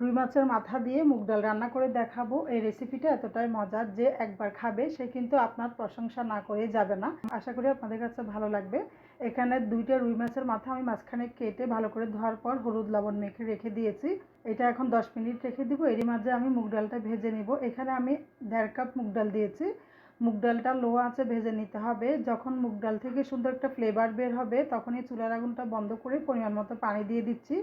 রুই মাছের মাথা দিয়ে মুগ ডাল রান্না করে দেখাবো। এই রেসিপিটা এতটাই মজার যে একবার খাবে, সে কিন্তু আপনার প্রশংসা না করে যাবে না। আশা করি আপনাদের কাছে ভালো লাগবে। এখানে দুইটা রুই মাছের মাথা আমি মাঝখানে কেটে ভালো করে ধোয়ার পর হলুদ লবণ মেখে রেখে দিয়েছি। এটা এখন দশ মিনিট রেখে দিব। এরই মাঝে আমি মুগ ডালটা ভেজে নিব। এখানে আমি দেড় কাপ মুগ ডাল দিয়েছি। মুগ ডালটা লো আছে ভেজে নিতে হবে। যখন মুগ ডাল থেকে সুন্দর একটা ফ্লেভার বের হবে, তখনই চুলার আগুনটা বন্ধ করে পরিমাণ মতো পানি দিয়ে দিচ্ছি।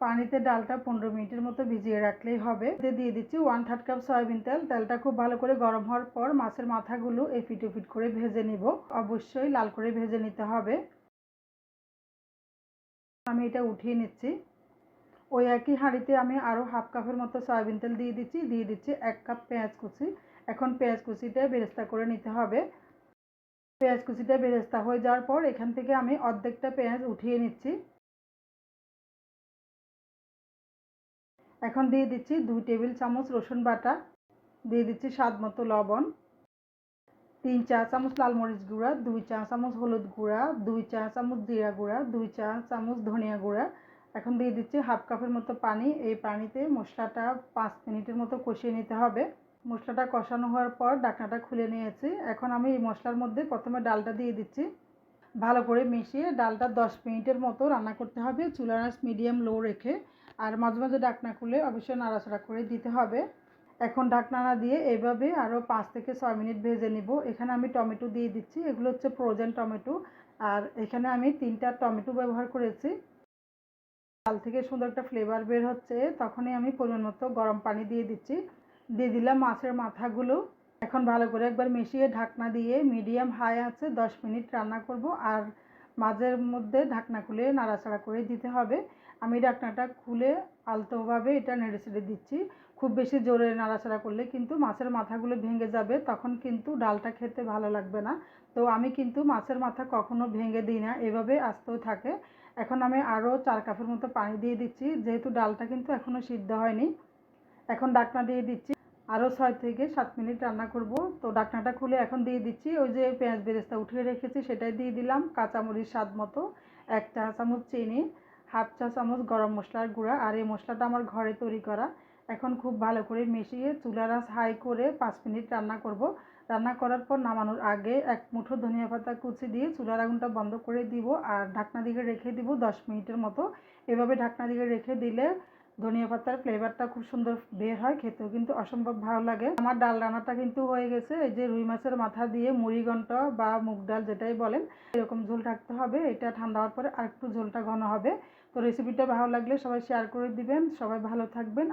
পানিতে ডালটা পনেরো মিনিটের মতো ভিজিয়ে রাখলেই হবে। দিয়ে দিচ্ছি ওয়ান থার্ড কাপ সয়াবিন তেল। তেলটা খুব ভালো করে গরম হওয়ার পর মাছের মাথাগুলো এফিট ওফিট করে ভেজে নিব। অবশ্যই লাল করে ভেজে নিতে হবে। আমি এটা উঠিয়ে নিচ্ছি। ওই একই হাঁড়িতে আমি আরও হাফ কাপের মতো সয়াবিন তেল দিয়ে দিচ্ছি। দিয়ে দিচ্ছি এক কাপ পেঁয়াজ কুচি। এখন পেঁয়াজ কুচিটা বেরেস্তা করে নিতে হবে। পেঁয়াজ কুচিটা বেরেস্তা হয়ে যাওয়ার পর এখান থেকে আমি অর্ধেকটা পেঁয়াজ উঠিয়ে নিচ্ছি। এখন দিয়ে দিচ্ছি দুই টেবিল চামচ রসুন বাটা, দিয়ে দিচ্ছি স্বাদ মতো লবণ, তিন চা চামচ লাল মরিচ গুঁড়া, দুই চা চামচ হলুদ গুঁড়া, দুই চা চামচ জিরা গুঁড়া, দুই চা চামচ ধনিয়া গুঁড়া। এখন দিয়ে দিচ্ছি হাফ কাপের মতো পানি, এই পানিতে মশলাটা পাঁচ মিনিটের মতো কষিয়ে নিতে হবে। মশলাটা কষানো হওয়ার পর ডাকনাটা খুলে নিয়েছি। এখন আমি এই মশলার মধ্যে প্রথমে ডালটা দিয়ে দিচ্ছি। ভালো করে মিশিয়ে ডালটা দশ মিনিটের মতো রান্না করতে হবে। চুলার মিডিয়াম লো রেখে আর মাঝে মাঝে ডাকনা খুলে অবশ্যই নাড়াচাড়া করে দিতে হবে। এখন ঢাকনা না দিয়ে এভাবে আরও পাঁচ থেকে ছয় মিনিট ভেজে নিব। এখানে আমি টমেটো দিয়ে দিচ্ছি। এগুলো হচ্ছে ফ্রোজেন টমেটো। আর এখানে আমি তিনটা টমেটো ব্যবহার করেছি। ডাল থেকে সুন্দর একটা ফ্লেভার বের হচ্ছে। তখনই আমি পরিমাণ মতো গরম পানি দিয়ে দিচ্ছি। দিয়ে দিলাম মাছের মাথাগুলো। এখন ভালো করে একবার মিশিয়ে ঢাকনা দিয়ে মিডিয়াম হাই আছে দশ মিনিট রান্না করব। আর মাঝের মধ্যে ঢাকনা খুলে নাড়াচাড়া করে দিতে হবে। আমি ঢাকনাটা খুলে আলতোভাবে এটা নেড়ে ছেড়ে দিচ্ছি। খুব বেশি জোরে নাড়াচাড়া করলে কিন্তু মাছের মাথাগুলো ভেঙে যাবে, তখন কিন্তু ডালটা খেতে ভালো লাগবে না। তো আমি কিন্তু মাছের মাথা কখনো ভেঙে দিই না, এভাবে আসতেও থাকে। এখন আমি আরও চার কাপের মতো পানি দিয়ে দিচ্ছি, যেহেতু ডালটা কিন্তু এখনও সিদ্ধ হয়নি। এখন ডাকনা দিয়ে দিচ্ছি, আরও ছয় থেকে সাত মিনিট রান্না করব। তো ডাকনাটা খুলে এখন দিয়ে দিচ্ছি, ওই যে পেঁয়াজ বেরেস্তা উঠিয়ে রেখেছি সেটাই দিয়ে দিলাম, কাঁচামরিচ স্বাদ মতো, এক চা চামচ চিনি। হাফ চা চামচ গরম মশলার গুঁড়া আর এই মশলাটা আমার ঘরে তৈরি করা। এখন খুব ভালো করে মিশিয়ে চুলার আঁচ হাই করে পাঁচ মিনিট রান্না করব। রান্না করার পর নামানোর আগে এক মুঠো ধনিয়া পাতা কুচি দিয়ে চুলার আগুনটা বন্ধ করে দিব আর ঢাকনা দিকে রেখে দিব দশ মিনিটের মতো। এভাবে ঢাকনা দিকে রেখে দিলে ধনিয়া পাতার ফ্লেভারটা খুব সুন্দর বের হয়, খেতেও কিন্তু অসম্ভব ভালো লাগে। আমার ডাল রান্নাটা কিন্তু হয়ে গেছে, এই যে রুই মাছের মাথা দিয়ে মুড়ি ঘন্ট বা মুগ ডাল যেটাই বলেন, এরকম ঝোল থাকতে হবে, এটা ঠান্ডা হওয়ার পরে আর একটু ঝোলটা ঘন হবে। তো রেসিপিটা ভালো লাগলে সবাই শেয়ার করে দিবেন, সবাই ভালো থাকবেন